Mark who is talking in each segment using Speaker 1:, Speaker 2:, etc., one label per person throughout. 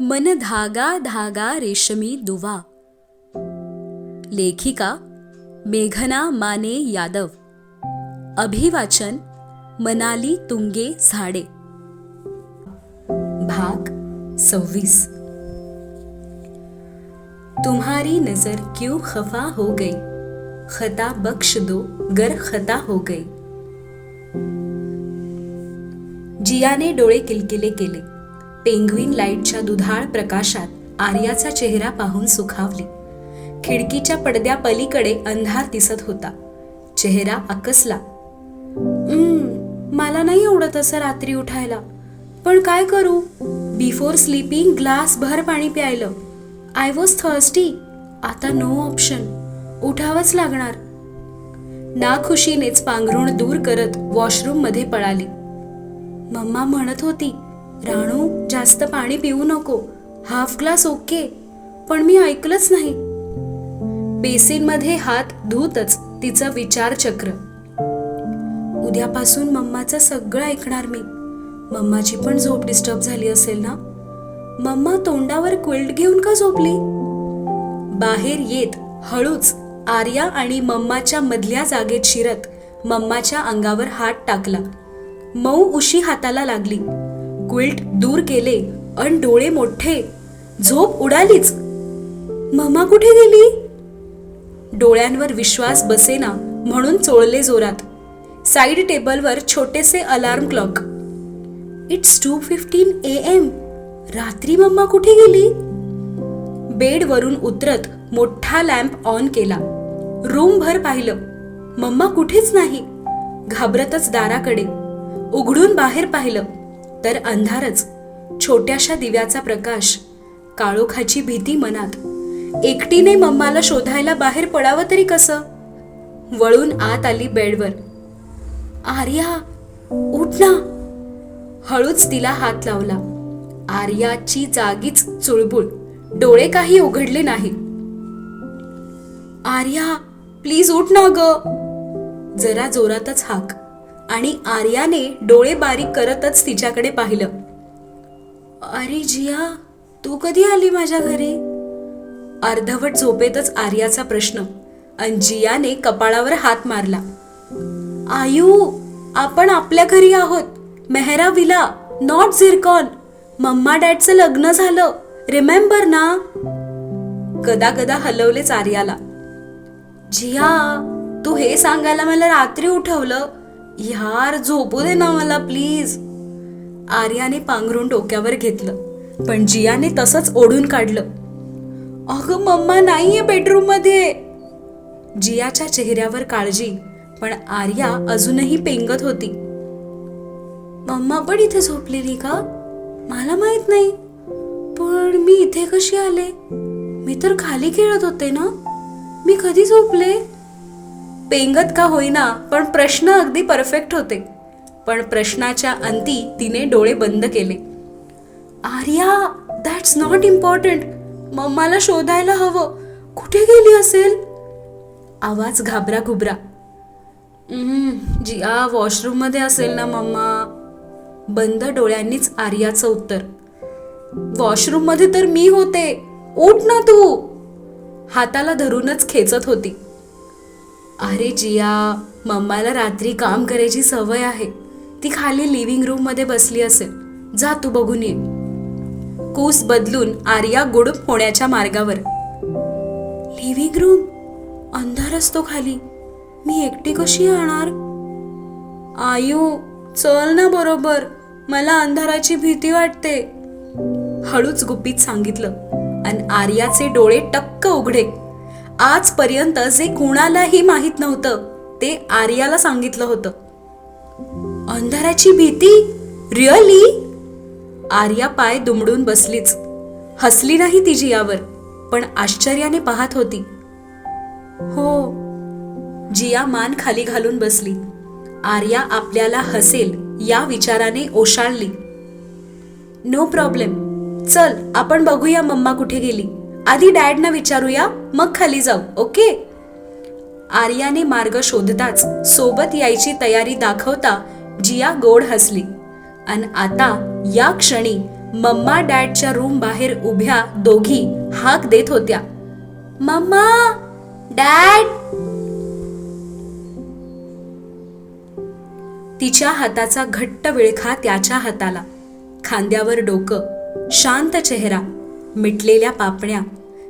Speaker 1: मन धागा धागा रेशमी दुवा. लेखिका मेघना माने यादव. अभिवाचन मनाली तुंगे झाडे. भाग सव्वीस. तुम्हारी नजर क्यों खफा हो गई? खता बख्श दो गर खता हो गई. जियाने डोळे किलकिले केले. पेंग्विन लाईटच्या दुधाळ प्रकाशात आर्याचा चेहरा पाहून सुखावली. खिडकीच्या पडद्या पलीकडे अंधार दिसत होता. चेहरा आकसला मला नाही आवडत असं रात्री उठायला. पण काय करू? बिफोर स्लीपिंग ग्लास भर पाणी प्यायलं. I was thirsty. आता नो ऑप्शन. उठावंच लागणार. नाखुशीनेच पांघरुण दूर करत वॉशरूममध्ये पळाली. मम्मा म्हणत होती राणू जास्त पाणी पिऊ नको. Half glass okay. पण मी ऐकलंच नाही. बेसिनमध्ये हात धुतच तिचं विचारचक्र. उद्यापासून मम्माचं सगळं ऐकणार मी. मम्माची पण झोप डिस्टर्ब झाली असेल ना? मम्मा तोंडावर क्विल्ट घेऊन का झोपली? बाहेर येत हळूच आर्या आणि मम्माच्या मधल्या जागेत शिरत मम्माच्या अंगावर हात टाकला. मऊ उशी हाताला लागली. क्विल्ट दूर केले अन डोळे मोठे. झोप उडालीच. मम्मा कुठे गेली? डोळ्यांवर विश्वास बसेना म्हणून चोळले जोरात. साईड टेबलवर छोटेसे alarm clock. It's two fifteen A M. रात्री मम्मा कुठे गेली? बेडवरून उतरत मोठा लॅम्प ऑन केला. रूमभर पाहिलं. मम्मा कुठेच नाही. घाबरतच दाराकडे. उघडून बाहेर पाहिलं. तर अंधारच. छोट्याशा दिव्याचा प्रकाश काळोखाची भीती मनात. एकटीने मम्माला शोधायला बाहेर पडावं तरी कसं? वळून आत आली बेडवर. आर्या उठ ना. हळूच तिला हात लावला. आर्याची जागीच चुळबुळ. डोळे काही उघडले नाही. आर्या प्लीज उठ ना ग. जरा जोरातच हाक. आणि आर्याने डोळे बारीक करतच तिच्याकडे पाहिलं. अरे जिया तू कधी आली माझ्या घरी? अर्धवट झोपेतच आर्याचा प्रश्न अन जियाने कपाळावर हात मारला. आयू आपण आपल्या घरी आहोत. Mehra Villa not Zircon. Mama डॅडचं लग्न झालं. रिमेंबर ना? गदा गदा हलवलेच आर्याला. जिया तू हे सांगायला मला रात्री उठवलं. यार झोपू दे ना मला प्लीज आर्याने पांघरून डोक्यावर घेतलं पण जियाने तसंच ओढून काढलं. अगं मम्मा नाहीये बेडरूममध्ये जियाच्या चेहऱ्यावर काळजी पण आर्या अजूनही पेंगत होती. मम्मा पण इथे झोपलेली का? मला माहीत नाही. पण मी इथे कशी आले? मी तर खाली खेळत होते ना? मी कधी झोपले? पेंगत का होईना पण प्रश्न अगदी परफेक्ट होते. पण प्रश्नाच्या अंती तिने डोळे बंद केले. आर्या दॅट्स नॉट इम्पॉर्टंट मम्माला शोधायला हवं. कुठे गेली असेल? आवाज घाबरा घुबरा जिया वॉशरूममध्ये असेल ना मम्मा. बंद डोळ्यांनीच आर्याचं उत्तर. वॉशरूममध्ये तर मी होते. उठ ना तू. हाताला धरूनच खेचत होती. अरे जिया मम्माला रात्री काम करायची सवय आहे. ती खाली लिव्हिंग रूममध्ये बसली असेल. जा तू बघून ये. कूस बदलून आर्या गुडूप होण्याच्या मार्गावर. लिव्हिंग रूम अंधार असतो खाली. मी एकटी कशी येणार आयू चल ना बरोबर. मला अंधाराची भीती वाटते. हळूच गुप्पीत सांगितलं. आणि आर्याचे डोळे टक्क उघडे. आजपर्यंत जे कुणालाही माहीत नव्हतं ते आर्याला सांगितलं होतं. अंधाराची भीती? रिअली आर्या पाय दुमडून बसलीच. हसली नाही ती जियावर पण आश्चर्याने पाहत होती. हो. जिया मान खाली घालून बसली. आर्या आपल्याला हसेल या विचाराने ओशाळली. नो प्रॉब्लेम चल आपण बघूया मम्मा कुठे गेली. आधी डॅडना विचारूया. मग खाली जाऊ ओके? आर्याने मार्ग शोधताच सोबत यायची तयारी दाखवता जिया गोड हसली. आणि आता या क्षणी मम्मा डॅडच्या रूम बाहेर उभ्या दोघी हाक देत होत्या. मम्मा! डॅड! तिच्या हाताचा घट्ट विळखा त्याच्या हाताला. खांद्यावर डोकं शांत चेहरा मिटलेल्या पापण्या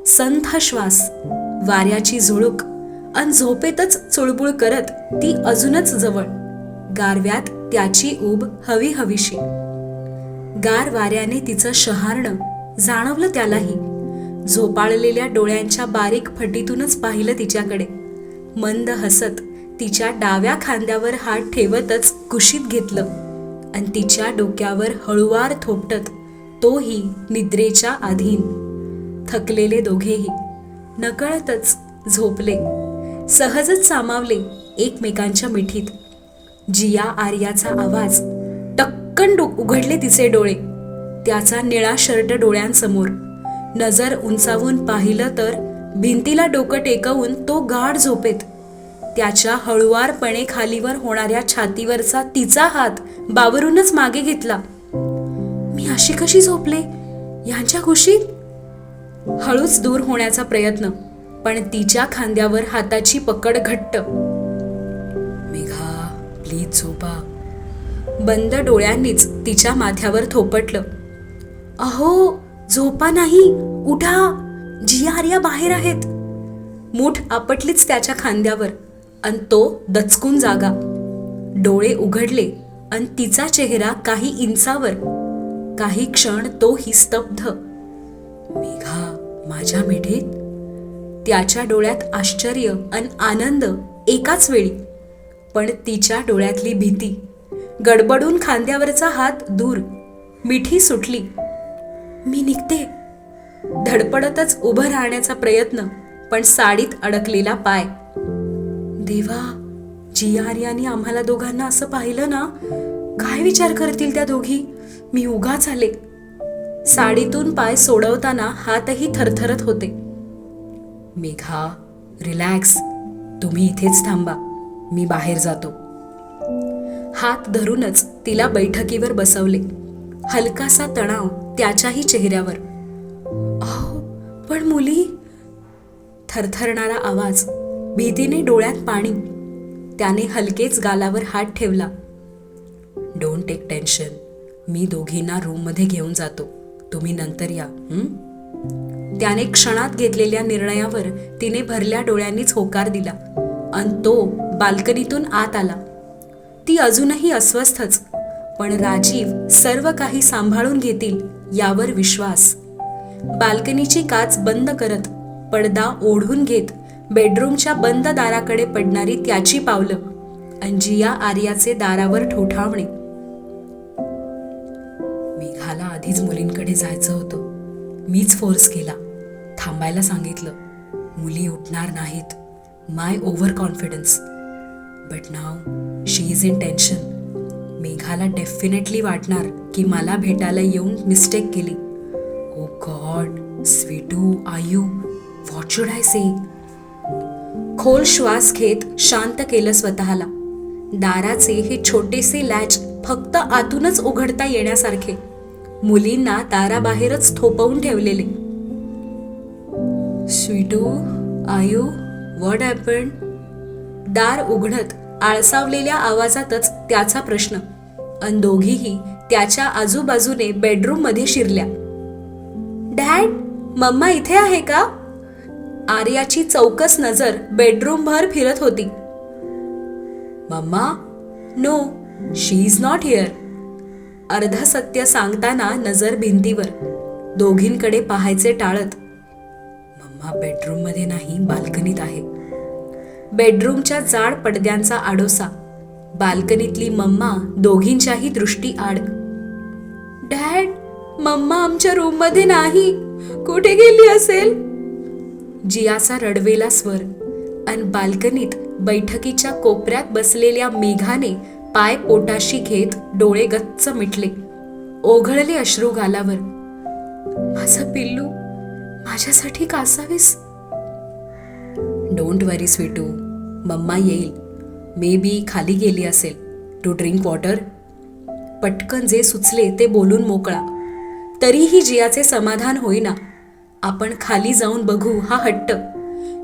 Speaker 1: संथ श्वास वाऱ्याची झुळूक अन झोपेतच चुळबुळ करत ती अजूनच जवळ. गारव्यात त्याची ऊब हवी हवीशी. गार वाऱ्याने तिचं शहारणं जाणवलं त्यालाही. झोपाळलेल्या डोळ्यांच्या बारीक फटीतूनच पाहिलं तिच्याकडे. मंद हसत तिच्या डाव्या खांद्यावर हात ठेवतच कुशीत घेतलं. आणि तिच्या डोक्यावर हळुवार थोपटत तोही निद्रेच्या अधीन थकलेले दोघेही नकळतच झोपले. सहजच सामावले एकमेकांच्या मिठीत. जिया आर्याचा आवाज टक्कन डो- उघडले तिचे डोळे. त्याचा निळा शर्ट डोळ्यांसमोर. नजर उंचावून पाहिलं तर भिंतीला डोकं टेकवून तो गाढ झोपेत. त्याच्या हळुवारपणे खालीवर होणाऱ्या छातीवरचा तिचा हात बावरूनच मागे घेतला. मी अशी कशी झोपले? यांच्या खुशीत हळूच दूर होण्याचा प्रयत्न पण तिच्या खांद्यावर हाताची पकड घट्ट. मेघा प्लीज झोपा. बंद डोळ्यांनीच तिच्या माथ्यावर थोपटलं. अहो झोपा नाही उठा. जिया आर्या बाहेर आहेत. मूठ आपटलीच त्याच्या खांद्यावर अन तो दचकून जागा. डोळे उघडले अन तिचा चेहरा काही इंचावर. काही क्षण तोही स्तब्ध. मेघा माझ्या मिठीत? त्याच्या डोळ्यात आश्चर्य अन आनंद एकाच वेळी. पण तिच्या डोळ्यातली भीती गडबडून खांद्यावरचा हात दूर. मिठी सुटली. मी निघते. धडपडतच उभं राहण्याचा प्रयत्न पण साडीत अडकलेला पाय. देवा जी जियार्यानी आम्हाला दोघांना असं पाहिलं ना? काय विचार करतील त्या दोघी? मी उगाच आले. साडीतून पाय सोडवताना हातही थरथरत होते. मेघा रिलॅक्स. तुम्ही इथेच थांबा. मी बाहेर जातो. हात धरूनच तिला बैठकीवर बसवले. हलकासा तणाव त्याच्याही चेहऱ्यावर. अहो पण मुली. थरथरणारा आवाज भीतीने डोळ्यात पाणी. त्याने हलकेच गालावर हात ठेवला. डोंट टेक टेन्शन मी दोघींना रूममध्ये घेऊन जातो. तुम्ही नंतर या त्याने क्षणात घेतलेल्या निर्णयावर तिने भरल्या डोळ्यांनीच होकार दिला अन तो बाल्कनीतून आत आला. ती अजूनही अस्वस्थच पण राजीव सर्व काही सांभाळून घेतील यावर विश्वास. बाल्कनीची काच बंद करत पडदा ओढून घेत बेडरूमच्या बंद दाराकडे पडणारी त्याची पावलं अंजिया आर्याचे दारावर ठोठावणे. आधीच मुलींकडे जायचं होतं. मीच फोर्स केला. थांबायला सांगितलं. मुली उठणार नाहीत. My over confidence but now she is in tension. मेघाला definitely वाटणार की मला भेटायला येऊन मिस्टेक केली. ओ गॉड स्वीटू आयू व्हॉट शुड आय से? खोल श्वास घेत शांत केलं स्वतःला. दाराचे हे छोटेसे लॅच फक्त आतूनच उघडता येण्यासारखे. मुलींना दाराबाहेरच थोपवून ठेवलेले. स्वीटू आयू व्हॉट हॅपन दार उघडत आळसावलेल्या आवाजातच त्याचा प्रश्न. अन दोघीही त्याच्या आजूबाजूने बेडरूममध्ये शिरल्या. डॅड मम्मा इथे आहे का? आर्याची चौकस नजर बेडरूम भर फिरत होती. Mama? No she is not here अर्ध सत्य सांगताना नजर भिंतीवर. दोघींकडे पाहायचे टाळत मम्मा बेडरूममध्ये नाही बाल्कनीत आहे. बेडरूमच्या जाड पडद्यांचा आडोसा बाल्कनीतली मम्मा दोघींच्याही दृष्टी आड. डॅड मम्मा आमच्या रूममध्ये नाही कुठे गेली असेल? जियाचा रडवेला स्वर अन बाल्कनीत बैठकीच्या कोपऱ्यात बसलेल्या मेघाने पाय पोटाशी घेत डोळे गच्च मिटले. ओघळले अश्रू गालावर. माझं पिल्लू माझ्यासाठी कासावीस. डोंट वरी स्वीटू मम्मा येईल. मे बी खाली गेली असेल. To drink water. पटकन जे सुचले ते बोलून मोकळा. तरीही जियाचे समाधान होईना. आपण खाली जाऊन बघू हा हट्ट.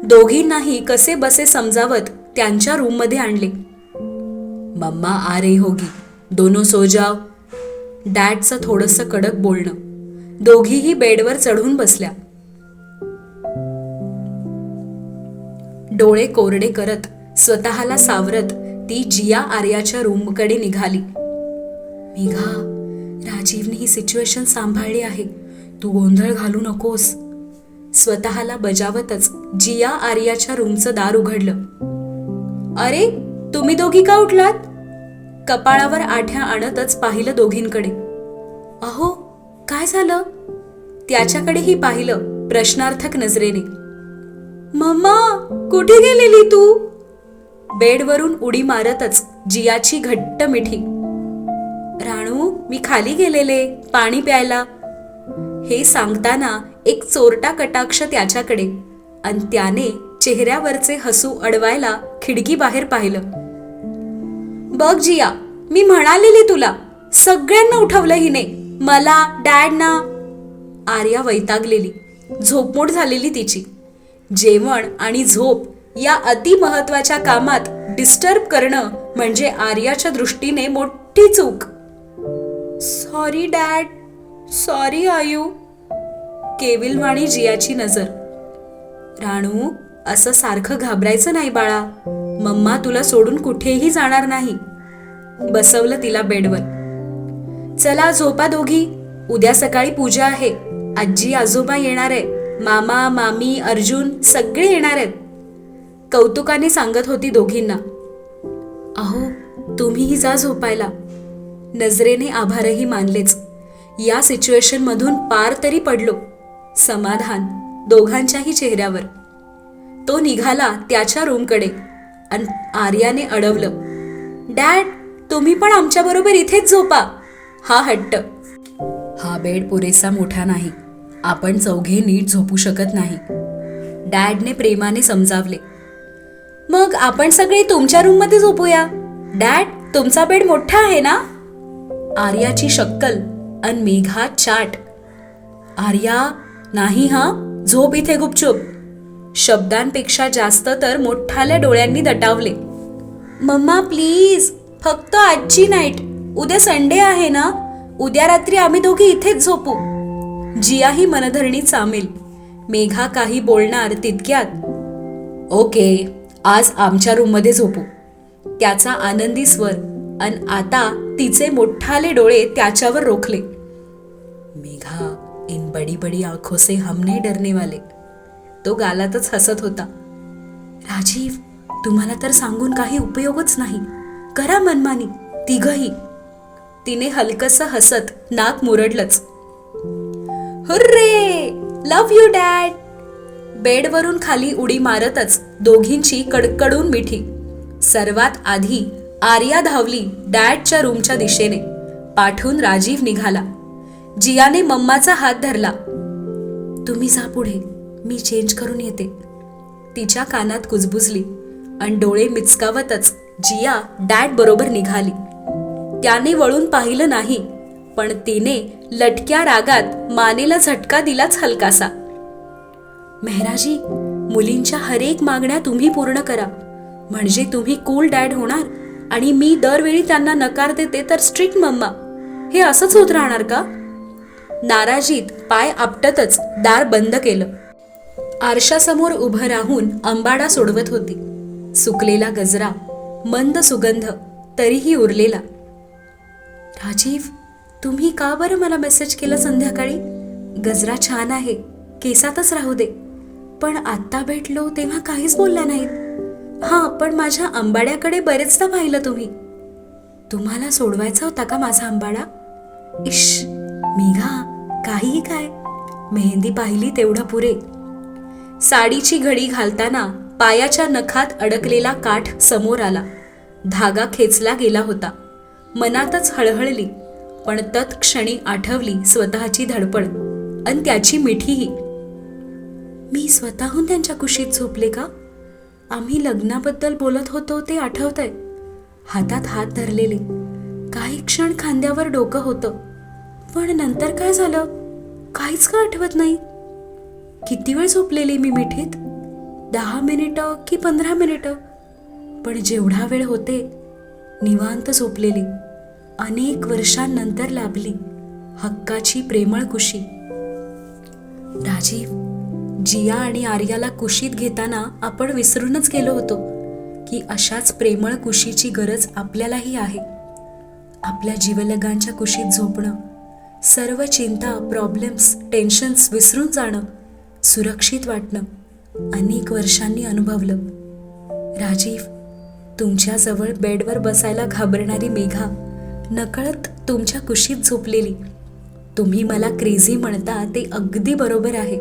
Speaker 1: दोघींनाही कसे बसे समजावत त्यांच्या रूममध्ये आणले. मम्मा आ रही होगी. दोनों सो जाओ. डॅडचं थोडंसं कडक बोलणं. दोघीही बेडवर चढून बसल्या. डोळे कोरडे करत स्वतःला सावरत ती जिया आर्याच्या रूमकडे निघाली. मेघा राजीवने ही सिच्युएशन सांभाळली आहे. तू गोंधळ घालू नकोस. स्वतःला बजावतच जिया आर्याच्या रूमचं दार उघडलं. अरे तुम्ही दोघी का उठलात? कपाळावर आठ्या आणतच पाहिलं दोघींकडे. अहो काय झालं? त्याच्याकडेही पाहिलं प्रश्नार्थक नजरेने. मम्मा कुठे गेलेली तू? बेडवरून उडी मारतच जियाची घट्ट मिठी. राणू मी खाली गेलेले पाणी प्यायला. हे सांगताना एक चोरटा कटाक्ष त्याच्याकडे. आणि त्याने चेहऱ्यावरचे हसू अडवायला खिडकी बाहेर पाहिलं. बघ जिया मी म्हणालेली तुला. सगळ्यांना उठवलं हिने. मला डॅडना. आर्या वैतागलेली. झोपमोड झालेली तिची. जेवण आणि झोप या अति महत्त्वाच्या कामात डिस्टर्ब करणं म्हणजे आर्याच्या दृष्टीने मोठी चूक. सॉरी डॅड सॉरी आयू. केविलवाणी जियाची नजर. राणू असं सारखं घाबरायचं नाही बाळा. मम्मा तुला सोडून कुठेही जाणार नाही. बसवलं तिला बेडवर. चला झोपा दोघी उद्या सकाळी पूजा आहे. आजी आजोबा येणार आहे मामा मामी अर्जुन सगळे येणार आहेत. कौतुकाने सांगत होती दोघींना. अहो तुम्हीही जा झोपायला. नजरेने आभारही मानलेच. या सिच्युएशनमधून पार तरी पडलो. समाधान दोघांच्याही चेहऱ्यावर. तो निघाला त्याच्या रूमकडे आणि आर्याने अडवलं. डॅड तुम्ही पण आमच्याबरोबर इथेच झोपा. हा हट्ट. हा बेड पुरेसा मोठा नाही. आपण चौघे नीट झोपू शकत नाही. डॅडने प्रेमाने समजावले. मग आपण सगळे तुमच्या रूममध्ये झोपूया? डॅड तुमचा बेड मोठा आहे ना? आर्याची शक्कल अन मेघा चाट. आर्या नाही हा? झोप इथे गुपचूप. शब्दांपेक्षा जास्त तर मोठाल्या डोळ्यांनी दटावले. Mamma please. फक्त आजची नाईट उद्या संडे आहे ना? उद्या रात्री आम्ही दोघी इथेच झोपू. जियाही मनधरणी चामेल मेघा काही बोलणार तितक्यात. ओके आज आमच्या रूममध्ये झोपू. त्याचा आनंदी स्वर अन आता तिचे मोठाले डोळे त्याच्यावर रोखले. मेघा इन बडी बडी आंखों से हम डरने वाले. तो गालातच हसत होता. राजीव तुम्हाला तर सांगून काही उपयोगच नाही. करा मनमानी तिघही. तिने हलकस हसत नाक मुरडलंच. हुर्रे! Love you dad! बेडवरून खाली उडी मारतच दोघींची कडकडून मिठी. सर्वात आधी आर्या धावली डॅडच्या रूमच्या दिशेने. पाठून राजीव निघाला. जियाने मम्माचा हात धरला. तुम्ही जा पुढे मी चेंज करून येते. तिच्या कानात कुजबुजली आणि डोळे मिचकावतच जिया डॅड बरोबर निघाली. त्याने वळून पाहिलं नाही पण तिने लटक्या रागात मानेला झटका दिलाच हलकासा. मेहराजी मुलींच्या हरेक मागण्या तुम्ही पूर्ण करा. म्हणजे तुम्ही कूल डॅड होणार आणि मी दरवेळी त्यांना नकार देते तर स्ट्रिक्ट मम्मा. हे असंच होत राहणार का? नाराजीत पाय आपटतच दार बंद केलं. आरशासमोर उभं राहून अंबाडा सोडवत होती. सुकलेला गजरा मंद सुगंध तरीही उरलेला. राजीव तुम्ही का बरं मला मेसेज केला संध्याकाळी? गजरा छान आहे केसातच राहू दे. पण आत्ता भेटलो तेव्हा काहीच बोलल्या नाहीत. हां पण माझ्या आंबाड्याकडे बरेचदा पाहिलं तुम्ही. तुम्हाला सोडवायचा होता का माझा आंबाडा? इश मेघा काहीही काय. मेहंदी पाहिली तेवढं पुरे. साडीची घडी घालताना पायाच्या नखात अडकलेला काठ समोर आला. धागा खेचला गेला होता. मनातच हळहळली पण तत्क्षणी आठवली स्वतःची धडपड आणि त्याची मिठीही. मी स्वतःहून त्यांच्या कुशीत झोपले का? आम्ही लग्नाबद्दल बोलत होतो ते आठवतंय. हातात हात धरलेले. काही क्षण खांद्यावर डोकं होतं. पण नंतर काय झालं? काहीच का आठवत नाही? किती वेळ झोपलेली मी मिठीत? दहा मिनिटं की पंधरा मिनिटं. पण जेवढा वेळ होते निवांत झोपलेली. अनेक वर्षांनंतर लाभली. हक्काची प्रेमळ कुशी. राजीव जिया आणि आर्याला कुशीत घेताना आपण विसरूनच गेलो होतो की अशाच प्रेमळ कुशीची गरज आपल्यालाही आहे. आपल्या जीवलगांच्या कुशीत झोपणं सर्व चिंता प्रॉब्लेम्स टेन्शन्स विसरून जाणं सुरक्षित वाटणं अनेक वर्षांनी अनुभवलं. राजीव तुमच्याजवळ बेडवर बसायला घाबरणारी मेघा नकळत तुमच्या कुशीत झोपलेली. तुम्ही मला क्रेझी म्हणता ते अगदी बरोबर आहे.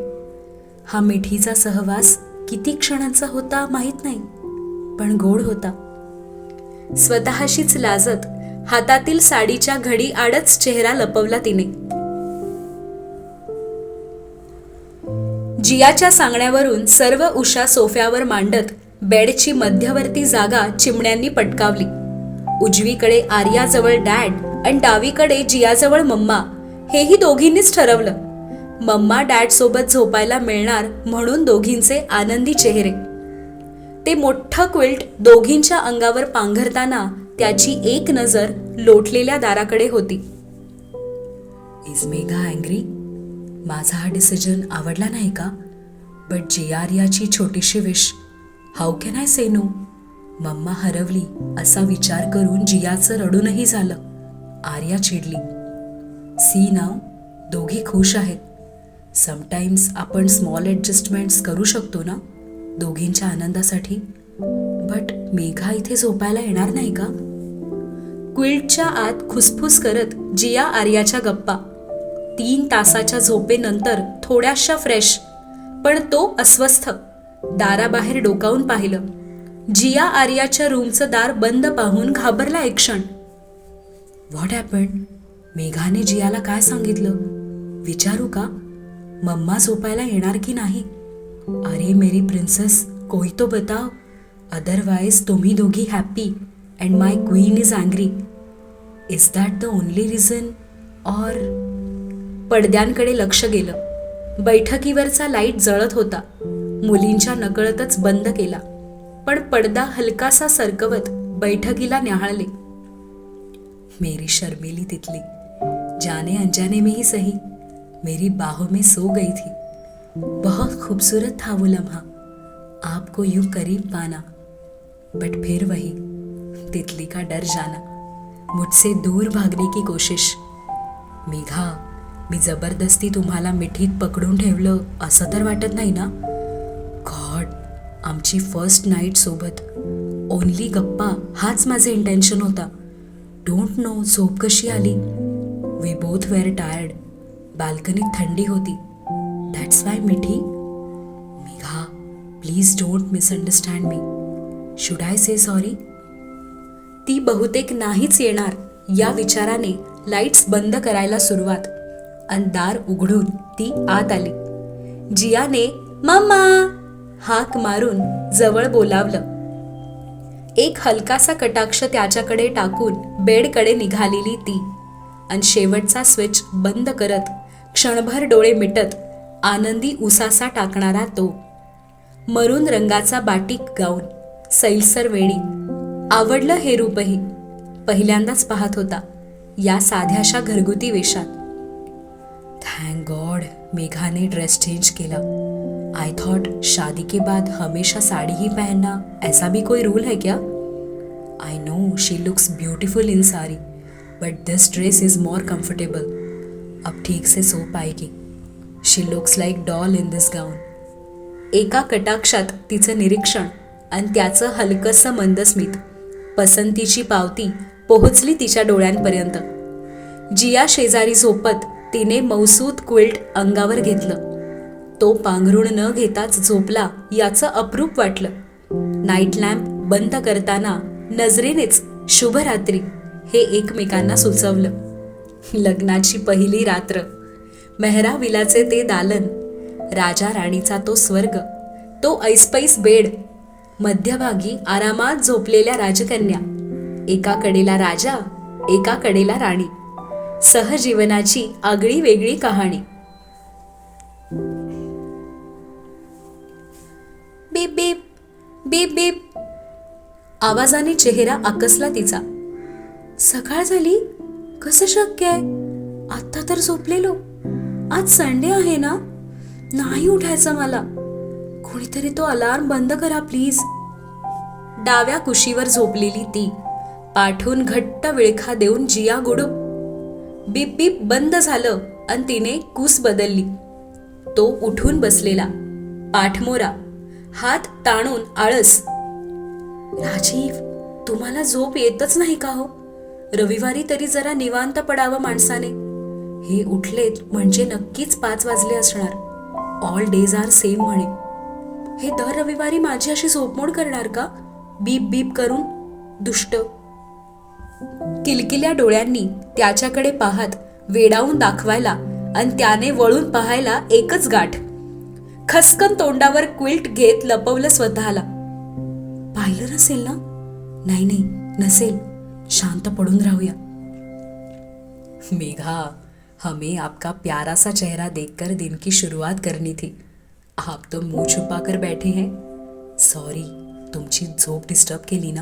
Speaker 1: हा मिठीचा सहवास किती क्षणांचा होता माहीत नाही पण गोड होता. स्वतःशीच लाजत हातातील साडीच्या घडी आडच चेहरा लपवला तिने. जियाच्या सांगण्यावरून सर्व उषा सोफ्यावर मांडत बेडची मध्यवर्ती जागा चिमण्यांनी पटकावली. उजवीकडे आर्याजवळ डॅड आणि डावीकडे जियाजवळ मम्मा हेही दोघींनीच ठरवलं. मम्मा डॅड सोबत झोपायला मिळणार म्हणून दोघींचे आनंदी चेहरे. ते मोठं क्विल्ट दोघींच्या अंगावर पांघरताना त्याची एक नजर लोटलेल्या दाराकडे होती. इज मेघा अँग्री माझा हा डिसिजन आवडला नाही का? बट जी आर याची छोटीशी wish how can I say no mama हरवली असा विचार करून जियाचं रडूनही झालं. आर्या चिडली. सी नाव दोघी खुश आहेत. समटाईम्स आपण स्मॉल ॲडजस्टमेंट्स करू शकतो ना? दोघींच्या आनंदासाठी. बट मेघा इथे झोपायला येणार नाही का? क्विल्टच्या आत खुसफुस करत जिया आर्याच्या गप्पा. तीन तासाच्या झोपेनंतर थोड्याशा फ्रेश पण तो अस्वस्थ. दाराबाहेर डोकावून पाहिलं. जिया आर्याच्या रूमचं दार बंद पाहून घाबरला एक क्षण. What happen? मेघाने जियाला काय सांगितलं? विचारू का? मम्मा झोपायला येणार की नाही? अरे मेरी प्रिन्सेस कोई तो बताव अदरवाईज तुम्ही दोघी happy and my queen is angry. Is that the only reason? Or पडद्यांकडे लक्ष गेलं. बैठकीवरचा लाइट जळत होता. मुलींच्या नकळतच बंद केला. पण पडदा हलकासा सरकवत बैठकीला न्याहाळले. मेरी शर्मिली तितली. जाने अनजाने में ही सही. मेरी बाहों में सो गई थी. बहुत खूबसूरत था वो लम्हा. आपको यूं करीब पाना. बट फिर वही. तितली का डर जाना. मुझसे दूर भागने की कोशिश. मेघा मी जबरदस्ती तुम्हाला मिठीत पकडून ठेवलं असं तर वाटत नाही ना? गॉड आमची फर्स्ट नाईट सोबत. ओनली गप्पा हाच माझं इंटेन्शन होता. डोंट नो झोप कशी आली? वी बोथ वेअर टायर्ड बाल्कनीत थंडी होती. दॅट्स वाय मिठी. मेघा प्लीज डोंट मिसअंडरस्टँड मी शुड आय से सॉरी ती बहुतेक नाहीच येणार या विचाराने लाईट्स बंद करायला सुरुवात. अन दार उघडून ती आत आली. जियाने मम्मा हाक मारून जवळ बोलावलं. एक हलकासा कटाक्ष त्याच्याकडे टाकून बेडकडे निघालेली ती आणि शेवटचा स्विच बंद करत क्षणभर डोळे मिटत आनंदी उसासा टाकणारा तो मरून रंगाचा बाटिक गाऊन सैलसर वेळी आवडलं हे रूपही पहिल्यांदाच पाहत होता या साध्याशा घरगुती वेशात थँक गॉड मेघा ने ड्रेस चेंज किया आई थॉट शादी के बाद हमेशा साड़ी ही पहनना ऐसा भी कोई रूल है क्या? I know she looks beautiful in sari but this dress is more comfortable अब ठीक से सो पाएगी. She looks like doll in this gown एका कटाक्षात तिचं निरीक्षण आणि त्याचं हलकंसं मंदस्मित. पसंतीची पावती पोहोचली तिच्या डोळ्यांपर्यंत. जिया शेजारी झोपत तिने मौसूद क्विल्ट अंगावर घेतलं. तो पांघरुण न घेताच झोपला याचं अप्रूप वाटलं. नाईट लॅम्प बंद करताना नजरेनेच शुभरात्री हे एकमेकांना सुचवलं. लग्नाची पहिली रात्र. मेहराविलाचे ते दालन. राजा राणीचा तो स्वर्ग. तो ऐसपैस बेड. मध्यभागी आरामात झोपलेल्या राजकन्या. एका कडेला राजा एका कडेला राणी. सहजीवनाची आगळी वेगळी कहाणी. Beep beep beep beep. आवाजाने चेहरा आकसला तिचा. सकाळ झाली. कसं शक्य आहे? आत्ता तर झोपलेलो. आज संडे आहे ना? नाही उठायचं मला. कोणीतरी तो अलार्म बंद करा प्लीज. डाव्या कुशीवर झोपलेली ती. पाठून घट्ट विळखा देऊन जिया गुडूप. बीप बीप बंद झालं आणि तिने कूस बदलली. तो उठून बसलेला. पाठमोरा. हात ताणून आळस. राजीव तुम्हाला झोप येतच नाही का हो? रविवारी तरी जरा निवांत पडावं माणसाने. हे उठलेत म्हणजे नक्कीच पाच वाजले असणार. ऑल डेज आर सेम म्हणे. हे दर रविवारी माझी अशी झोपमोड करणार का? बीप बीप करून दुष्ट. किलकिल्या डोळ्यांनी त्याच्याकडे पाहत वेडावून दाखवायला आणि त्याने वळून पाहायला एकच गाठ. खसकन तोंडावर क्विल्ट घेत लपवलं स्वतःला. पाहिलं नसेल ना? नाही नाही नसेल. शांत पडून राहूया. मेघा हमें आपका प्यारा सा चेहरा देखकर दिन की शुरुआत करनी थी. आप तो मुंह छुपा कर बैठे हैं. सॉरी तुमची झोप डिस्टर्ब केली ना?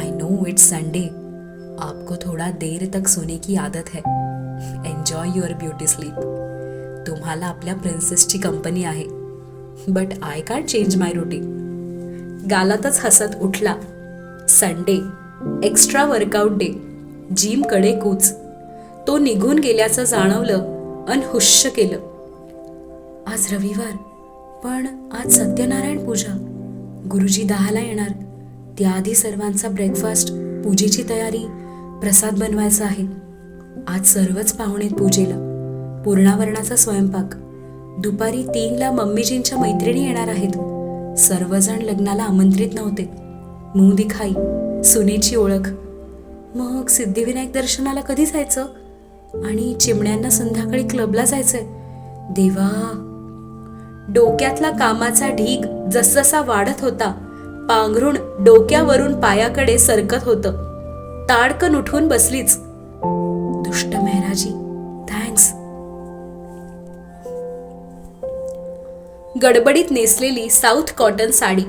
Speaker 1: आय नो इट्स संडे आपको थोड़ा देर तक सोने की आदत है। एन्जॉय युअर ब्युटी स्लीप तुम्हाला आपल्या प्रिन्सेसची कंपनी आहे. But I can't change my routine गालातच हसत उठला. संडे एक्स्ट्रा वर्कआउट डे जिमकडे कूच. तो निघून गेल्याचं जाणवलं अन हुश्य केलं. आज रविवार पण आज सत्यनारायण पूजा. गुरुजी दहाला येणार. त्याआधी सर्वांचा ब्रेकफास्ट पूजेची तयारी प्रसाद बनवायचा आहे. आज सर्वच पाहुणेत पूजेला. पूर्णावरणाचा स्वयंपाक. दुपारी तीनला मम्मीजींच्या मैत्रिणी येणार आहेत. सर्वजण लग्नाला आमंत्रित नव्हते. मुंग दिखाई सुनेची ओळख. मग सिद्धिविनायक दर्शनाला कधी जायचं? आणि चिमण्यांना संध्याकाळी क्लबला जायचंय. देवा! डोक्यातला कामाचा ढीग जसजसा वाढत होता पांघरुण डोक्यावरून पायाकडे सरकत होतं. ताडकन उठून बसलीच. दुष्ट मेहराजी थँक्स गडबडीत नेसलेली साऊथ कॉटन साडी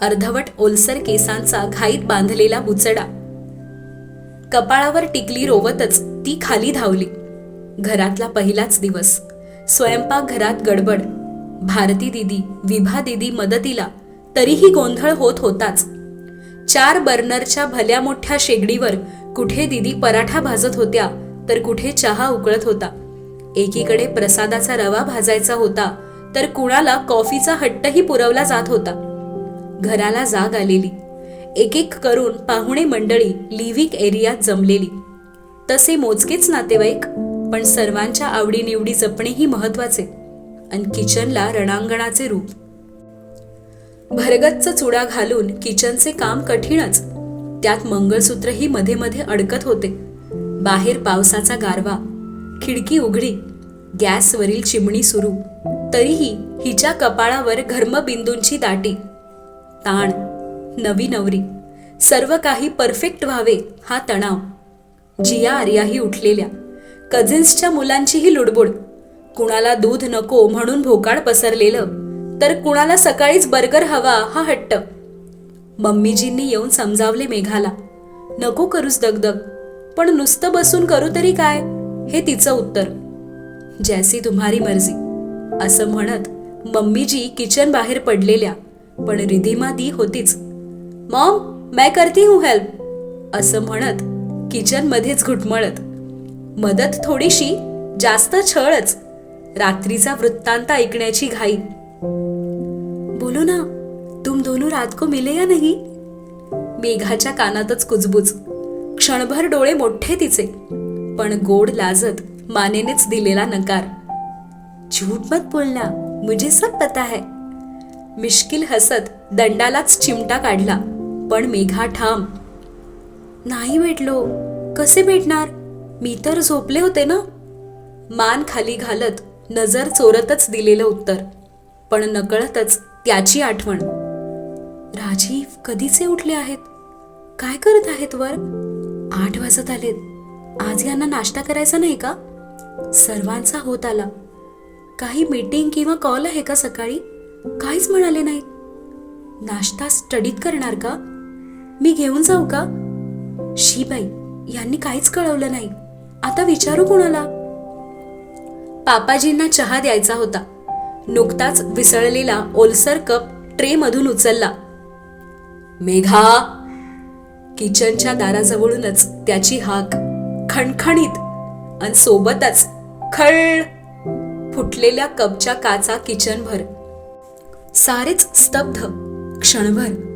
Speaker 1: अर्धवट ओलसर केसांचा घाईत बांधलेला बुचडा. कपाळावर टिकली रोवतच ती खाली धावली. घरातला पहिलाच दिवस. स्वयंपाक घरात गडबड. भारती दिदी विभा दिदी मदतीला तरीही गोंधळ होत होताच. चार बर्नरच्या भल्या मोठ्या शेगडीवर कुठे दिदी पराठा भाजत होत्या तर कुठे चहा उकळत होता. एकीकडे प्रसादाचा रवा भाजायचा होता तर कुणाला कॉफीचा हट्टही पुरवला जात होता. घराला जाग आलेली. एक एक करून पाहुणे मंडळी लिव्हिंग एरियात जमलेली. तसे मोजकेच नातेवाईक पण सर्वांच्या आवडीनिवडी जपणेही महत्त्वाचे आणि किचनला रणांगणाचे रूप. भरगच्च चुडा घालून किचनचे काम कठीणच. त्यात मंगळसूत्रही मध्ये मध्ये अडकत होते. बाहेर पावसाचा गारवा खिडकी उघडी गॅसवरील चिमणी सुरू. तरीही हिच्या कपाळावर घर्मबिंदूंची दाटी. ताण नवी नवरी सर्व काही परफेक्ट व्हावे हा तणाव. जिया आर्याही उठलेल्या. कझिन्सच्या मुलांचीही लुडबुड. कुणाला दूध नको म्हणून भोकाड पसरलेलं. तर कुणाला सकाळीच बर्गर हवा हा हट्ट. मम्मीजींनी येऊन समजावले मेघाला. नको करूस दगदग पण नुसतं बसून करू तरी काय? हे तिचं उत्तर. जैसी तुम्हारी मर्जी असं म्हणत मम्मीजी किचन बाहेर पडलेल्या पण रिधिमा ती होतीच. मॉम मैं करती हूँ हेल्प असं म्हणत किचन मध्येच घुटमळत. मदत थोडीशी जास्त छळच. रात्रीचा वृत्तांत ऐकण्याची घाई. बोलो ना तुम दोनों रात को मिले या नहीं? मेघाच्या कानातच कुजबुज. क्षणभर डोळे मोठे तिचे पण गोड लाजत मानेनेच दिलेला नकार. झूठ मत बोलना मुझे सब पता है. मिश्किल हसत दंडालाच चिमटा काढला पण मेघा ठाम. नाही भेटलो कसे भेटणार? मी तर झोपले होते ना? मान खाली घालत नजर चोरतच दिलेलं उत्तर पण नकळतच त्याची आठवण. राजीव कधीचे उठले आहेत? काय करत आहेत वर? आठ वाजत आलेत. आज यांना नाश्ता करायचा नाही का? सर्वांचा होत आला. काही मीटिंग किंवा कॉल आहे का सकाळी? काहीच म्हणाले नाही नाश्ता स्टडीत करणार का? मी घेऊन जाऊ का? शीबाई यांनी काहीच कळवलं नाही. आता विचारू कोणाला? पापाजींना चहा द्यायचा होता. नुकताच विसळलेला ओलसर कप ट्रेमधून उचलला. मेघा किचनच्या दाराजवळूनच त्याची हाक. खणखणीत आणि सोबतच खळ फुटलेल्या कपच्या काचा किचनभर. सारेच स्तब्ध क्षणभर